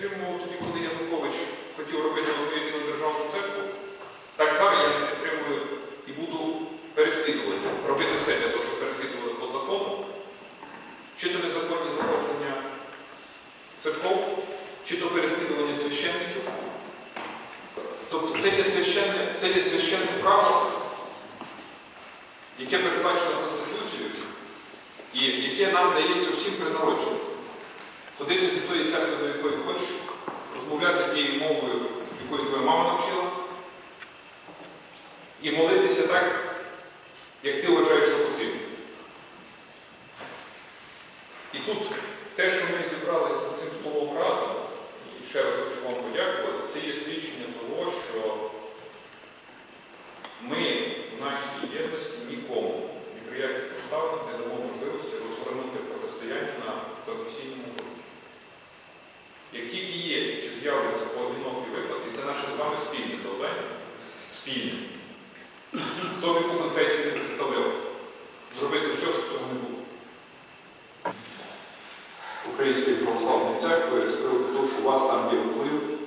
підтримував тоді, коли Янукович хотів робити одну єдину державну церкву, так зараз я не підтримую і буду переслідувати, робити все для того, щоб переслідувати по закону, чи то незаконні захоплення церков, чи то переслідування священників. Тобто це є священне, це є священне право, яке передбачено Конституцією, і яке нам дається всім при народженні. Ходити до тої церкви, до якої хочеш, розмовляти тією мовою, якою твоя мама навчила, і молитися так, як ти вважаєш за потрібне. І тут те, що ми зібралися цим словом разом, і ще раз хочу вам подякувати, це є свідчення того, що ми в нашій єдності нікому, спільне. Хто б яку конфесію не представляв, зробити все, щоб цього не було. Української православної церкви з приводу того, що у вас там є вплив,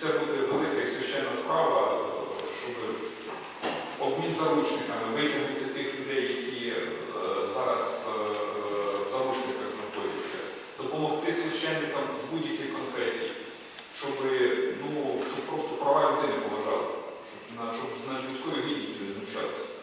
це буде велика і священна справа, щоб обмін заручниками витягнути тих людей, які е, зараз е, в заручниках знаходяться, допомогти священникам з будь-яких конфесій, щоб, ну, щоб просто права людини поважали, щоб, щоб з людською гідністю не знущатися.